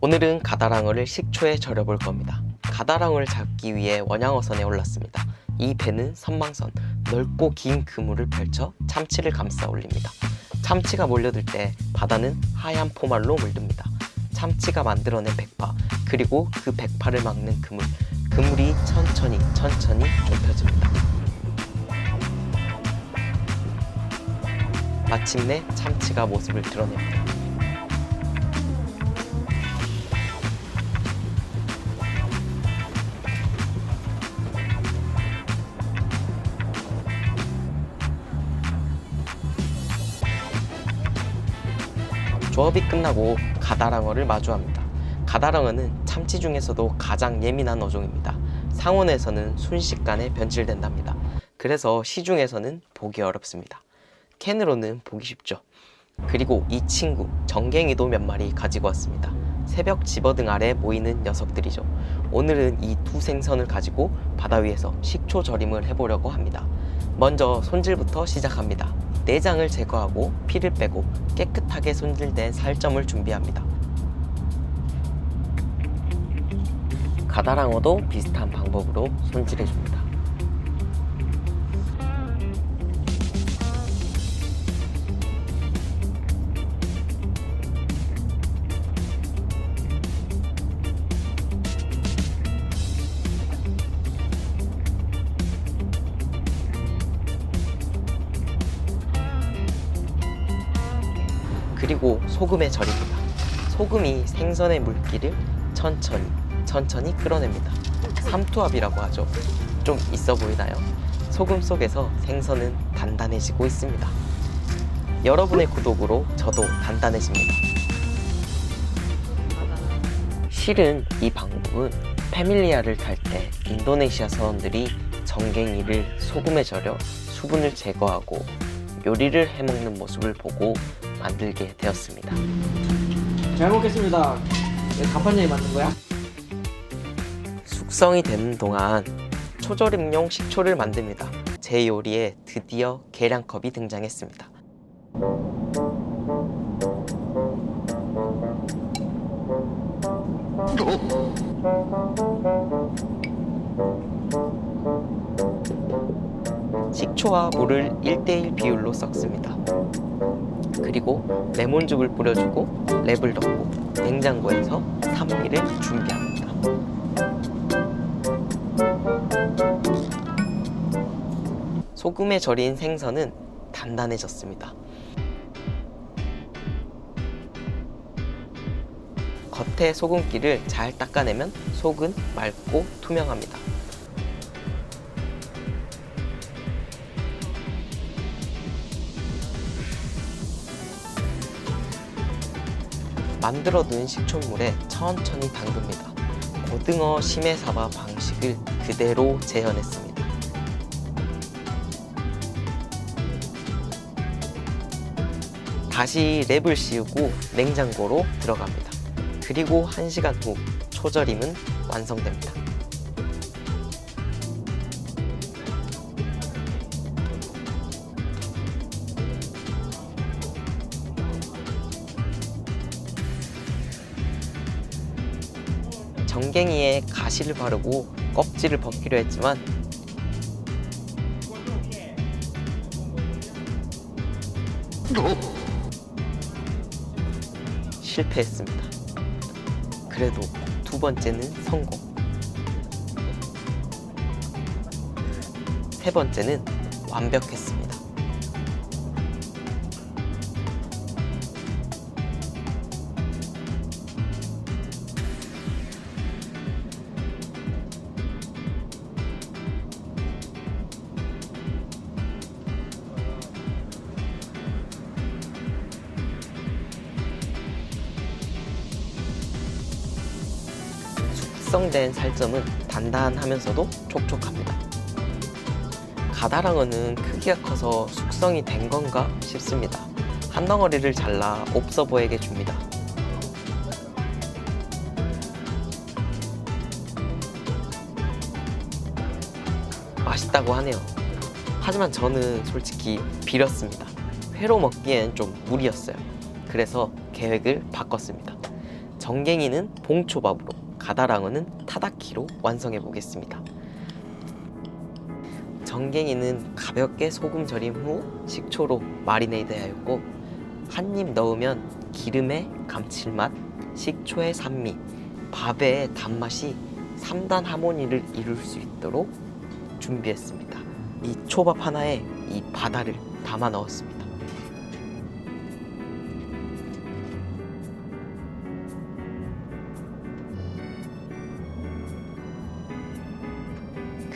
오늘은 가다랑어를 식초에 절여볼 겁니다. 가다랑어를 잡기 위해 원양어선에 올랐습니다. 이 배는 선망선, 넓고 긴 그물을 펼쳐 참치를 감싸 올립니다. 참치가 몰려들 때 바다는 하얀 포말로 물듭니다. 참치가 만들어낸 백파, 그리고 그 백파를 막는 그물, 그물이 천천히 천천히 좁혀집니다. 마침내 참치가 모습을 드러냅니다. 조업이 끝나고 가다랑어를 마주합니다. 가다랑어는 참치 중에서도 가장 예민한 어종입니다. 상온에서는 순식간에 변질된답니다. 그래서 시중에서는 보기 어렵습니다. 캔으로는 보기 쉽죠. 그리고 이 친구 정갱이도 몇 마리 가지고 왔습니다. 새벽 집어등 아래 모이는 녀석들이죠. 오늘은 이 두 생선을 가지고 바다 위에서 식초 절임을 해보려고 합니다. 먼저 손질부터 시작합니다. 내장을 제거하고 피를 빼고 깨끗하게 손질된 살점을 준비합니다. 가다랑어도 비슷한 방법으로 손질해 줍니다. 그리고 소금에 절입니다. 소금이 생선의 물기를 천천히 천천히 끌어냅니다. 삼투압이라고 하죠. 좀 있어 보이나요? 소금 속에서 생선은 단단해지고 있습니다. 여러분의 구독으로 저도 단단해집니다. 실은 이 방법은 패밀리아를 탈 때 인도네시아 사원들이 정갱이를 소금에 절여 수분을 제거하고 요리를 해먹는 모습을 보고 만들게 되었습니다. 잘 먹겠습니다. 간판장이 만든 거야? 숙성이 되는 동안 초절임용 식초를 만듭니다. 제 요리에 드디어 계량컵이 등장했습니다. 식초와 물을 1대1 비율로 섞습니다. 그리고 레몬즙을 뿌려주고 랩을 덮고 냉장고에서 3일을 준비합니다. 소금에 절인 생선은 단단해졌습니다. 겉에 소금기를 잘 닦아내면 속은 맑고 투명합니다. 만들어둔 식초물에 천천히 담급니다. 고등어 심해사바 방식을 그대로 재현했습니다. 다시 랩을 씌우고 냉장고로 들어갑니다. 그리고 1시간 후 초절임은 완성됩니다. 정갱이에 가시를 바르고 껍질을 벗기로 했지만 실패했습니다. 그래도 두 번째는 성공. 세 번째는 완벽했습니다. 숙성된 살점은 단단하면서도 촉촉합니다. 가다랑어는 크기가 커서 숙성이 된 건가 싶습니다. 한 덩어리를 잘라 보이게 줍니다. 맛있다고 하네요. 하지만 저는 솔직히 비렸습니다. 회로 먹기엔 좀 무리였어요. 그래서 계획을 바꿨습니다. 정갱이는 봉초밥으로, 가다랑어는 타다키로 완성해 보겠습니다. 정갱이는 가볍게 소금 절임 후 식초로 마리네이드하였고 한 입 넣으면 기름의 감칠맛, 식초의 산미, 밥의 단맛이 3단 하모니를 이룰 수 있도록 준비했습니다. 이 초밥 하나에 이 바다를 담아 넣었습니다.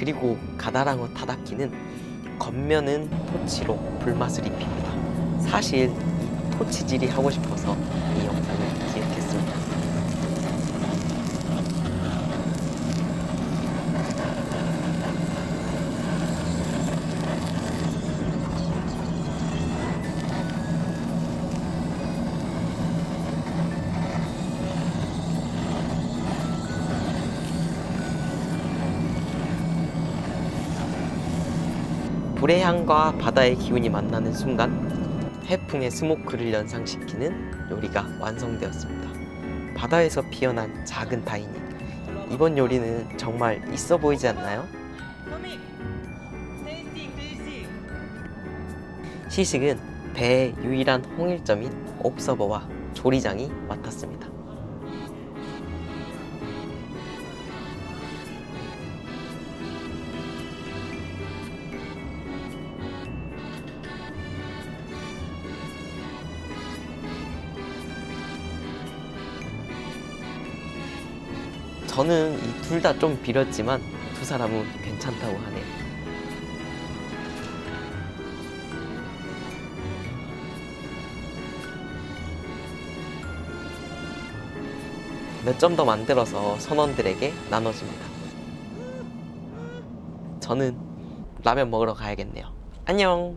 그리고 가다랑어 타다키는 겉면은 토치로 불맛을 입힙니다. 사실 이 토치질이 하고 싶어서 이 영상을 기획했습니다. 불의 향과 바다의 기운이 만나는 순간 해풍의 스모크를 연상시키는 요리가 완성되었습니다. 바다에서 피어난 작은 다이닝. 이번 요리는 정말 있어 보이지 않나요? 시식은 배의 유일한 홍일점인 옵서버와 조리장이 맡았습니다. 저는 이 둘 다 좀 비렸지만 두 사람은 괜찮다고 하네요. 몇 점 더 만들어서 선원들에게 나눠줍니다. 저는 라면 먹으러 가야겠네요. 안녕!